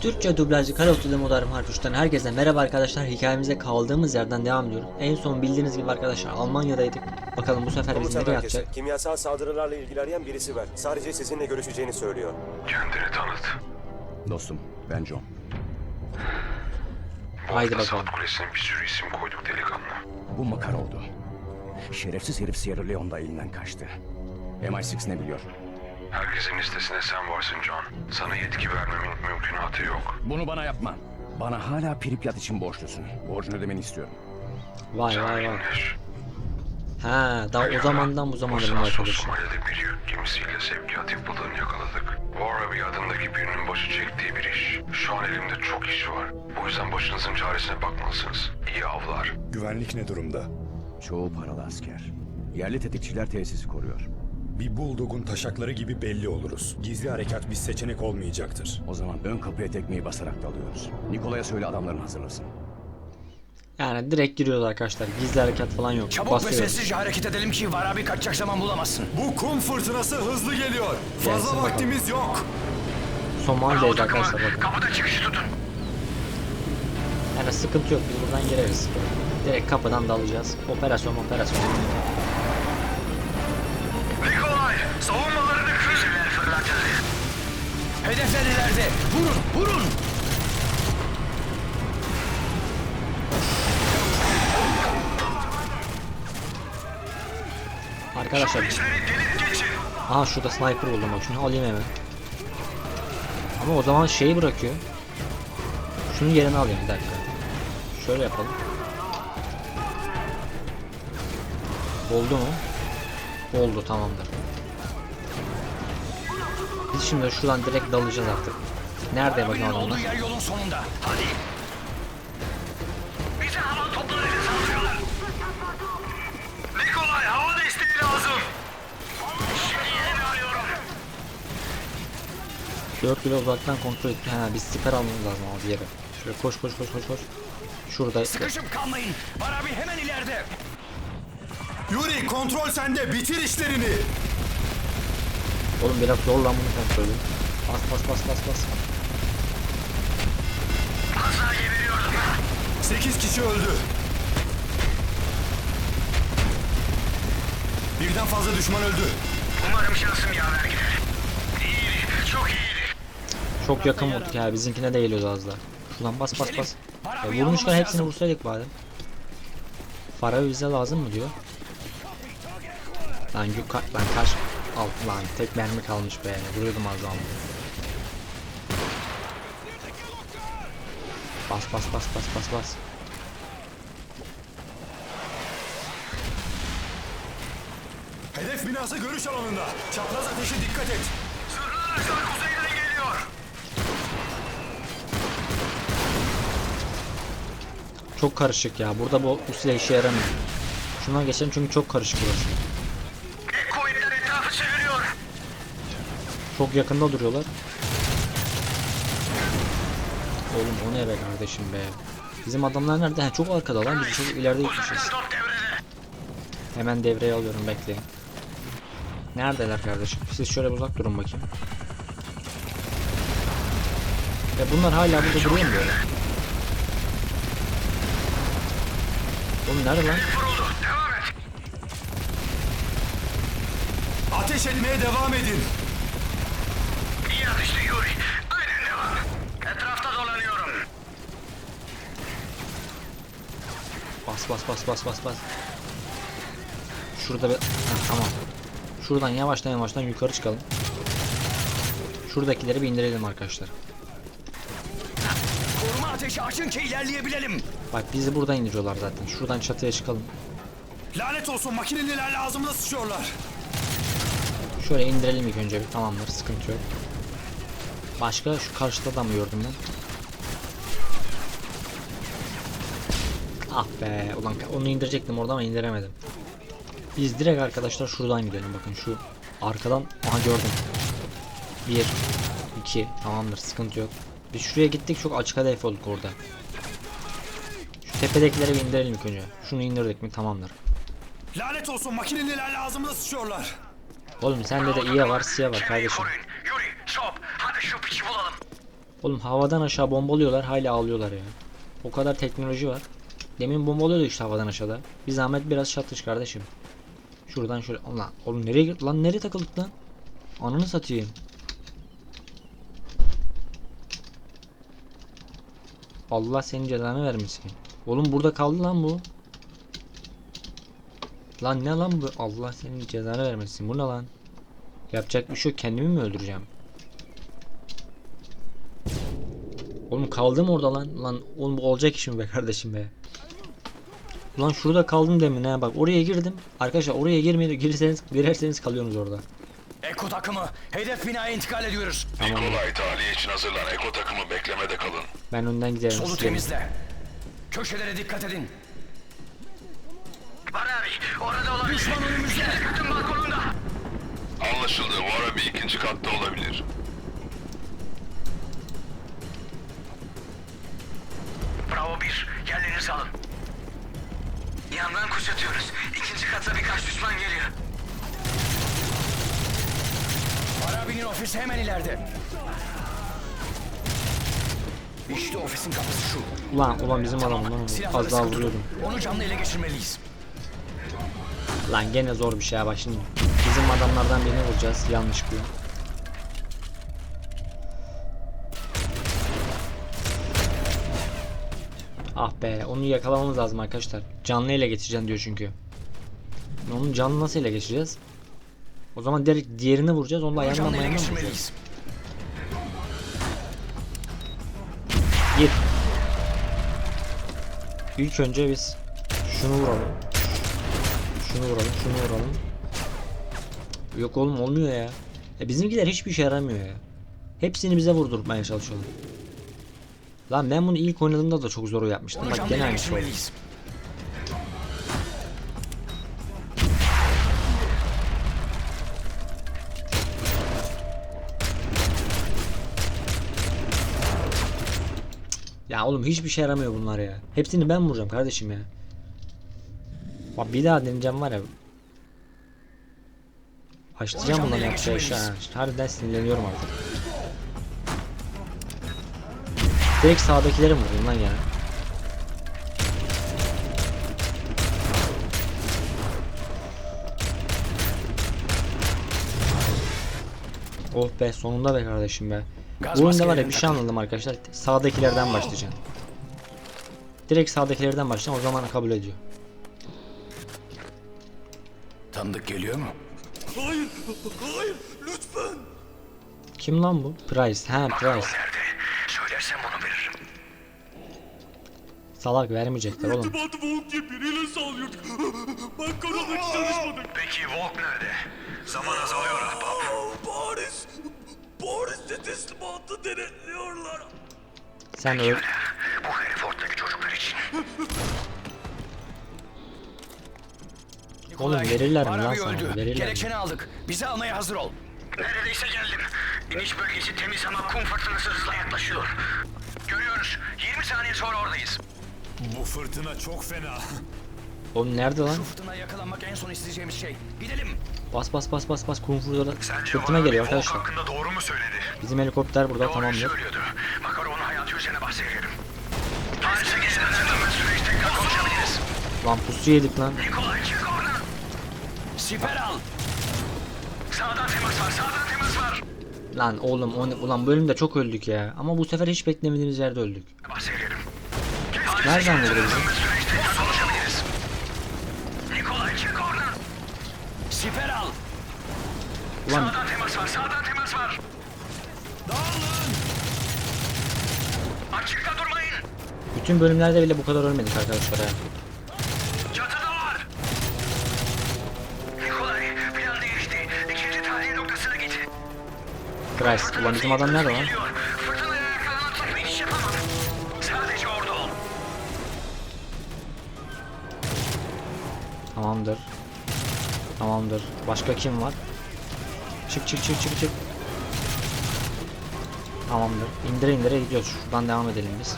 Türkçe dublajlı Duty Modern Warfare'den herkese merhaba arkadaşlar. Hikayemize kaldığımız yerden devam ediyoruz. En son bildiğiniz gibi arkadaşlar Almanya'daydık. Bakalım bu sefer bizi Komutan nereye atacak? Kimyasal saldırılarla ilgili arayan birisi var. Sadece sizinle görüşeceğini söylüyor. Kendini tanıt. Dostum, ben John. Bu Haydi bakalım. Saat Kulesi'ne bir sürü isim koyduk delikanlı. Bu makar oldu. Şerefsiz herif Sierra Leone'da elinden kaçtı. MI6 ne biliyor? Herkesin listesinde sen varsın John. Sana yetki vermemin mümkünatı yok. Bunu bana yapma. Bana hala Pripyat için borçlusun. Borcunu ödemeni istiyorum. Vay vay vay. Ha daha o zamandan bu zamana benim arkadaşım. Somali'de bir yük gemisiyle sevkiyat yapıldığını yakaladık. Warabi adındaki birinin başı çektiği bir iş. Şu an elimde çok iş var. Bu yüzden başınızın çaresine bakmalısınız. İyi avlar. Güvenlik ne durumda? Çoğu paralı asker. Yerli tetikçiler tesisi koruyor. Bir buldogun taşakları gibi belli oluruz. Gizli harekat bir seçenek olmayacaktır. O zaman ön kapıya tekmeyi basarak dalıyoruz. Nikola'ya söyle adamların hazırlasın. Yani direkt giriyoruz arkadaşlar. Gizli harekat falan yok. Çabuk ve Basıyoruz. sessizce hareket edelim ki Varabi kaçacak zaman bulamazsın. Bu kum fırtınası hızlı geliyor. Gelsin Fazla bakalım. vaktimiz yok. Somali'deyiz arkadaşlar bakın. Kapıda çıkışı tutun. Yani sıkıntı yok biz buradan gireriz. Direkt kapıdan dalacağız. Operasyon operasyon. Savunmalarını füzeler fırlatın. Hedefler ileride. Vurun, vurun. Arkadaşlar. Aha şurada sniper buldum bak şunu alayım hemen. Ama o zaman şeyi bırakıyor. Şunun yerini alayım bir dakika. Şöyle yapalım. Oldu mu? Oldu tamamdır. Biz şimdi şuradan direkt dalacağız artık. Nerede bakın Varabinin olduğu adamlar? yer yolun sonunda. Hadi. Bize hava toplarıyla saldırıyorlar. Nikolay hava desteği lazım. Şimdi yerini arıyorum. 4 kilo uzaktan kontrol etti. Ha biz siper almamız lazım abi bir yere. Şöyle koş koş koş koş koş. Şurada Sıkışıp kalmayın. Varabi hemen ileride. Yuri kontrol sende. Bitir işlerini. Oğlum biraz zor lan bunu kontrolü. Bas bas bas bas bas. Hasa geberiyordum. 8 kişi öldü. Birden fazla düşman öldü. Umarım şansım yaver gider. İyiydi, çok iyiydi. Çok yakın vurduk ya bizimkine de geliyordu az daha. Şuradan bas bas bas. Ya vurmuşken hepsini vursaydık bari. Para bize lazım mı diyor. Lan yuk lan kaç al lan tek mermi kalmış be vuruyordum az daha. Bas bas bas bas bas bas. Hedef binası görüş alanında. Çapraz ateşe dikkat et. Zırhlı araçlar kuzeyden geliyor. Çok karışık ya burada bu, bu silah işe yaramıyor. Şundan geçelim çünkü çok karışık burası. Çok yakında duruyorlar. Oğlum o ne be kardeşim be. Bizim adamlar nerede? He, çok arkada lan biz çok ileride gitmişiz. Hemen devreye alıyorum bekleyin. Neredeler kardeşim? Siz şöyle uzak durun bakayım. Ya bunlar hala burada duruyor mu böyle? Oğlum nerede lan? Ateş etmeye devam edin. Yuri. Aynen devam. Etrafta dolanıyorum. Bas bas bas bas bas bas. Şurada bir... Ha, tamam. Şuradan yavaştan yavaştan yukarı çıkalım. Şuradakileri bir indirelim arkadaşlar. Koruma ateşi açın ki ilerleyebilelim. Bak bizi buradan indiriyorlar zaten. Şuradan çatıya çıkalım. Lanet olsun makineliler ağzımıza sıçıyorlar. Şöyle indirelim ilk önce bir tamamdır sıkıntı yok. Başka şu karşıda da mı gördüm ben? Ah be ulan onu indirecektim orada ama indiremedim. Biz direkt arkadaşlar şuradan gidelim bakın şu arkadan aha gördüm. 1 2 tamamdır sıkıntı yok. Biz şuraya gittik çok açık hedef olduk orada. Şu tepedekileri bir indirelim ilk önce. Şunu indirdik mi tamamdır. Lanet olsun makineliler ağzımıza sıçıyorlar. Oğlum sende de iyi var siyah var kardeşim. Yuri, Şop, hadi şu piçi bulalım. Oğlum havadan aşağı bombalıyorlar hala ağlıyorlar ya. O kadar teknoloji var. Demin bombalıyordu işte havadan aşağıda. Bir zahmet biraz çatış kardeşim. Şuradan şöyle. Lan oğlum nereye lan nereye takıldık lan? Ananı satayım. Allah senin cezanı vermesin. Oğlum burada kaldı lan bu. Lan ne lan bu? Allah senin cezanı vermesin. Bu ne lan? Yapacak bir şey yok. Kendimi mi öldüreceğim? Oğlum kaldım orada lan. Lan oğlum olacak iş mi be kardeşim be? Ulan şurada kaldım demin ha bak oraya girdim. Arkadaşlar oraya girmeye girseniz girerseniz kalıyorsunuz orada. Eko takımı hedef binaya intikal ediyoruz. Nikolay tahliye için hazırlan. Eko takımı beklemede kalın. Ben önden giderim. Solu temizle. Köşelere dikkat edin. Var abi orada olabilir. Düşman önümüzde. Katın balkonunda. Anlaşıldı. Varabi ikinci katta olabilir. Bravo 1. Yerlerinizi alın. Yandan kuşatıyoruz. İkinci kata birkaç düşman geliyor. Arabi'nin ofisi hemen ileride. İşte ofisin kapısı şu. Ulan ulan bizim adam lan. Silahları Az daha sıkı tutun. vuruyordum. Onu canlı ele geçirmeliyiz. Lan gene zor bir şey ya bak şimdi. Bizim adamlardan birini vuracağız yanlışlıkla. Ah be onu yakalamamız lazım arkadaşlar. Canlı ele geçeceğim diyor çünkü. Onun canlı nasıl ele geçeceğiz? O zaman direkt diğerini vuracağız. Onu da ayağından ayağından vuracağız. Gir. İlk önce biz şunu vuralım. Şunu vuralım, şunu vuralım. Yok oğlum olmuyor ya. ya bizimkiler hiçbir işe yaramıyor ya. Hepsini bize vurdurmaya çalışıyorlar. Lan ben bunu ilk oynadığımda da çok zor yapmıştım. Bak gene aynı şey oldu. Ya oğlum hiçbir şey yaramıyor bunlar ya. Hepsini ben vuracağım kardeşim ya. Bak bir daha deneyeceğim var ya. Başlayacağım canlı yapacağı işe. Harbiden sinirleniyorum artık. Direkt sağdakileri mi vurayım lan ya? Oh be sonunda be kardeşim be. Bu oyunda var ya bir şey anladım arkadaşlar. Sağdakilerden başlayacağım. Direkt sağdakilerden başlayacağım o zaman kabul ediyor. Tanıdık geliyor mu? Kim lan bu? Price. Ha Price. Salak vermeyecekler oğlum. Peki Volk nerede? Zaman azalıyor ahbap. Sen öl. Bu Hereford'daki çocuklar için. Oğlum verirler mi lan sana? Verirler mi? Gerekçeni aldık. Bizi almaya hazır ol. Neredeyse geldim. İniş bölgesi temiz ama kum fırtınası hızla yaklaşıyor. Görüyoruz. 20 saniye sonra oradayız. Bu fırtına çok fena. Oğlum nerede lan? Şu fırtınaya yakalanmak en son isteyeceğimiz şey. Gidelim. Bas bas bas bas bas kung fu'da fırtına geliyor arkadaşlar. hakkında doğru mu söyledi? Bizim helikopter burada Doğru tamamdır. söylüyordu. Makaron'un hayatı üzerine bahsedelim. Paris'e geçmeden hemen süreç tekrar konuşabiliriz. Lan pusu yedik lan. Nikolay çık oradan. Siper al. Sağdan temas var, sağdan temas var. Lan oğlum o ne- ulan bölümde çok öldük ya. Ama bu sefer hiç beklemediğimiz yerde öldük. Bahsedelim. Nereden vurdu bizi? Nikolay çık oradan. Siper al. Ulan Sağdan temas var, sağdan temas var. Dağılın. Açıkta durmayın. bütün bölümlerde bile bu kadar ölmedik arkadaşlar. Çatıda var. Nikolay plan değişti. İkinci noktasına git. Price. Ulan bizim adam nerede lan? Tamamdır. Tamamdır. Başka kim var? Çık çık çık çık çık. Tamamdır. İndire indire gidiyoruz. Şuradan devam edelim biz.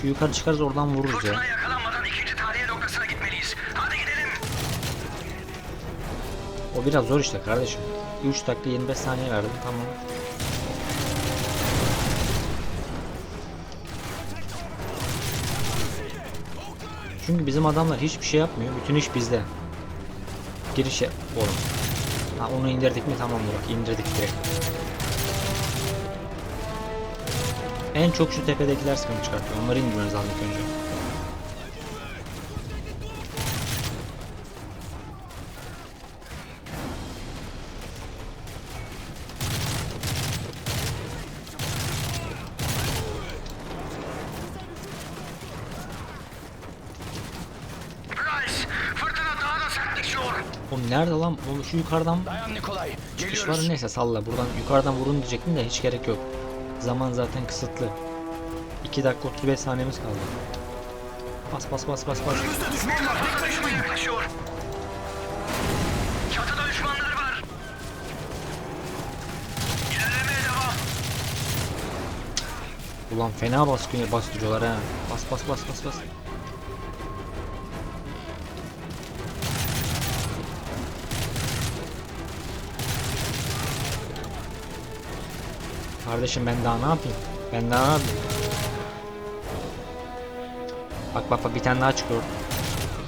Şu yukarı çıkarız oradan vururuz ya. O biraz zor işte kardeşim. 3 dakika 25 saniye verdim tamam. Çünkü bizim adamlar hiçbir şey yapmıyor. Bütün iş bizde. Giriş yap. Oğlum. Ha onu indirdik mi tamamdır bak indirdik direkt. En çok şu tepedekiler sıkıntı çıkartıyor. Onları indirmemiz lazım önce. Oğlum nerede lan? Oğlum şu yukarıdan Dayan Nikolay, çıkış var neyse salla. Buradan yukarıdan vurun diyecektim de hiç gerek yok. Zaman zaten kısıtlı. 2 dakika 35 saniyemiz kaldı. Bas bas bas bas bas. Önümüzde düşman var, dikkat düşman yaklaşıyor. Çatıda düşmanlar var. İlerlemeye devam. Ulan fena baskı bastırıyorlar ha. Bas bas bas bas bas. Kardeşim ben daha ne yapayım? Ben daha ne yapayım? Bak bak bak bir tane daha çıkıyor.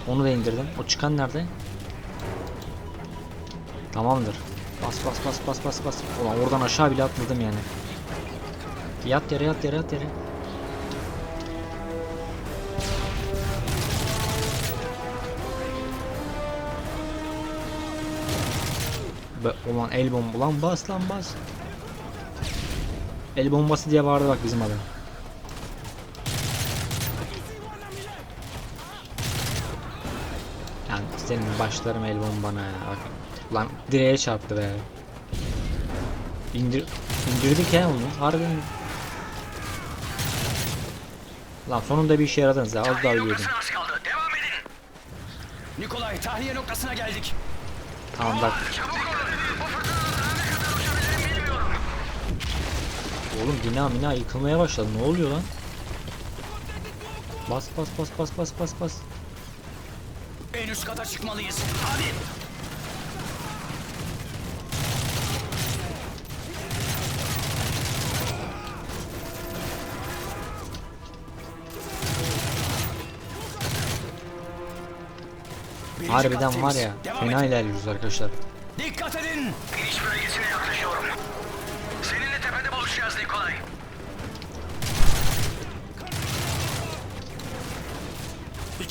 Onu da indirdim. O çıkan nerede? Tamamdır. Bas bas bas bas bas bas. Ulan oradan aşağı bile atladım yani. Yat yere yat yere yat yere. Be, ulan el bomba lan bas lan bas. El bombası diye vardı bak bizim adam. Yani senin başlarım el bombana ya. Bak. Lan direğe çarptı be. İndir indirdik ya onu. Harbiden. Lan sonunda bir işe yaradınız ya. Az daha edin. Nikolay, tahliye noktasına geldik. Tamam bak. Çabuk olun. Bu fırtınada daha ne kadar uçabilirim bilmiyorum. Oğlum bina mina yıkılmaya başladı. Ne oluyor lan? Bas bas bas bas bas bas bas. En üst kata çıkmalıyız. Hadi. Harbiden var ya. Fena ilerliyoruz arkadaşlar. Dikkat edin. İniş bölgesine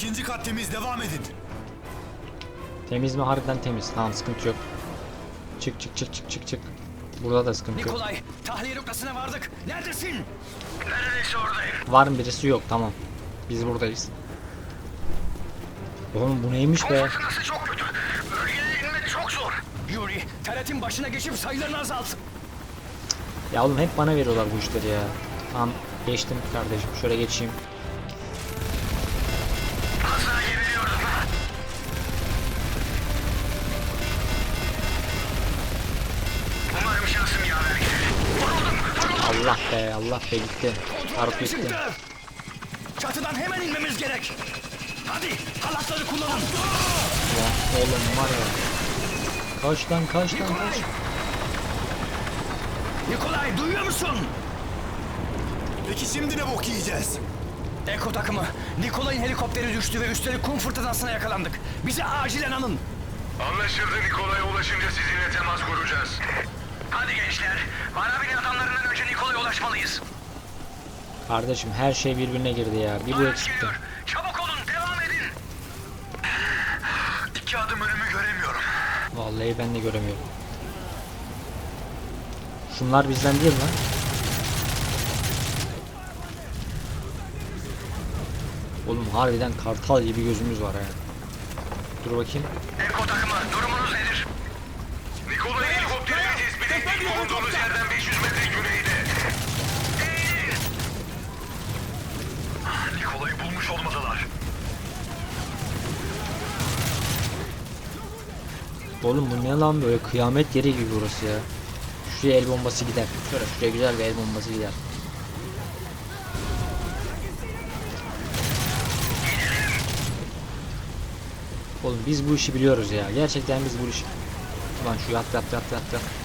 İkinci kat temiz devam edin. Temiz mi? Harbiden temiz. Tamam sıkıntı yok. Çık çık çık çık çık çık. Burada da sıkıntı yok. Nikolay, tahliye noktasına vardık. Neredesin? Neredeyse oradayım. Var mı birisi? Yok. Tamam. Biz buradayız. Oğlum bu neymiş be? Fırtınası çok kötü. Bölgeye inmek çok zor. Yuri, TRT'in başına geçip sayılarını azalt. Ya oğlum hep bana veriyorlar bu işleri ya. Tamam geçtim kardeşim. Şöyle geçeyim. Allah be Allah be gitti. Tarık gitti. Çatıdan hemen inmemiz gerek. Hadi, halatları kullanın. Ulan oğlum var ya. Kaç lan kaç lan kaç. Nikolay. Nikolay, duyuyor musun? Peki şimdi ne bok yiyeceğiz? Eko takımı, Nikolay'ın helikopteri düştü ve üstelik kum fırtınasına yakalandık. Bizi acilen alın. Anlaşıldı Nikola'ya ulaşınca sizinle temas kuracağız. Hadi gençler, Varabi'nin adamlarından önce Nikolay'a ulaşmalıyız. Kardeşim her şey birbirine girdi ya. Bir bu Araç eksikti. geliyor. Çabuk olun, devam edin. İki adım önümü göremiyorum. Vallahi ben de göremiyorum. Şunlar bizden değil lan. Oğlum harbiden kartal gibi gözümüz var ha. Dur bakayım. Eko takımı, durumunuz nedir? Nikola helikopterini ettik. Bulunduğunuz yerden 500 metre güneyde. Nikolay'ı bulmuş olmalılar. Oğlum bu ne lan böyle kıyamet yeri gibi burası ya. Şuraya el bombası gider. Şöyle şuraya güzel bir el bombası gider. Oğlum biz bu işi biliyoruz ya. Gerçekten biz bu işi... Ulan şu yat yat yat yat yat.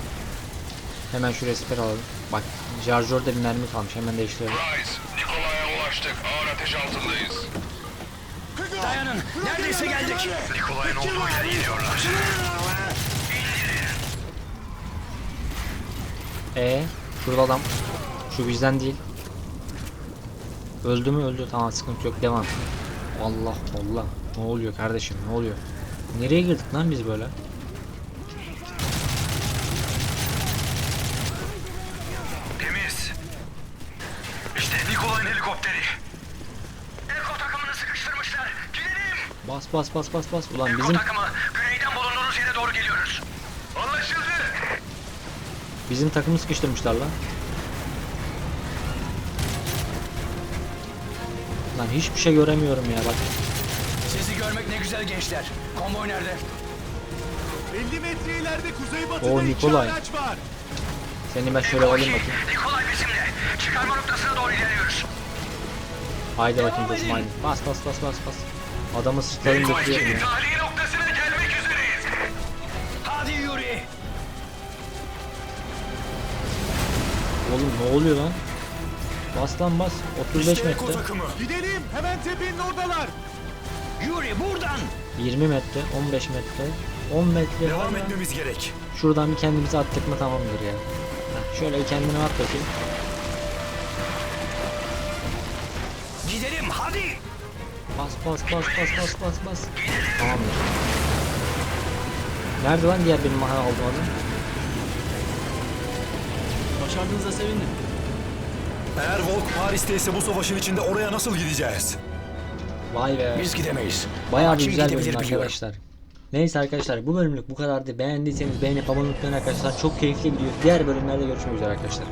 Hemen şuraya siper alalım. Bak şarjörde bir mermi kalmış. Hemen değiştirelim. Nikola'ya ulaştık. Ağır ateş altındayız. Dayanın. Neredeyse geldik. Nikolay'ın olduğu yere gidiyorlar. E şurada adam. Şu bizden değil. Öldü mü öldü. Tamam sıkıntı yok devam. Allah Allah. Ne oluyor kardeşim ne oluyor? Nereye girdik lan biz böyle? Temiz. İşte Nikolay'ın helikopteri. Eko takımını sıkıştırmışlar. Gidelim. Bas bas bas bas bas. Ulan Eko bizim takımı güneyden bulunduğunuz yere doğru geliyoruz. Anlaşıldı. bizim takımı sıkıştırmışlar lan. Lan hiçbir şey göremiyorum ya bak. Sizi görmek ne güzel gençler. Konvoy nerede? 50 metre ileride kuzeybatıda Oo, iki Nikolay. araç var. Seni ben şöyle alayım bakayım. iki, Nikolay bizimle. Çıkarma noktasına doğru ilerliyoruz. Haydi bakayım dostum haydi. Bas bas bas bas bas. Adamı sırtlayın bekliyorum ya. tahliye noktasına gelmek üzereyiz. Hadi Yuri. Oğlum ne oluyor lan? Bas lan bas. 35 metre. Gidelim hemen tepenin oradalar. Yuri buradan. 20 metre. 15 metre. 10 metre. Devam falan. etmemiz gerek. Şuradan bir kendimizi attık mı tamamdır ya. Heh, şöyle bir kendine at bakayım. Gidelim hadi. Bas bas bas bas bas bas bas. Tamamdır. Nerede lan diğer benim maha aldım adım? Başardığınıza sevindim. Eğer Volk Paris'teyse bu savaşın içinde oraya nasıl gideceğiz? Vay be. Biz gidemeyiz. Bayağı bir kim güzel gidebilir bölüm biliyorum. arkadaşlar. Neyse arkadaşlar bu bölümlük bu kadardı. Beğendiyseniz beğenip abone olmayı arkadaşlar. Çok keyifli gidiyor. Diğer bölümlerde görüşmek üzere arkadaşlar.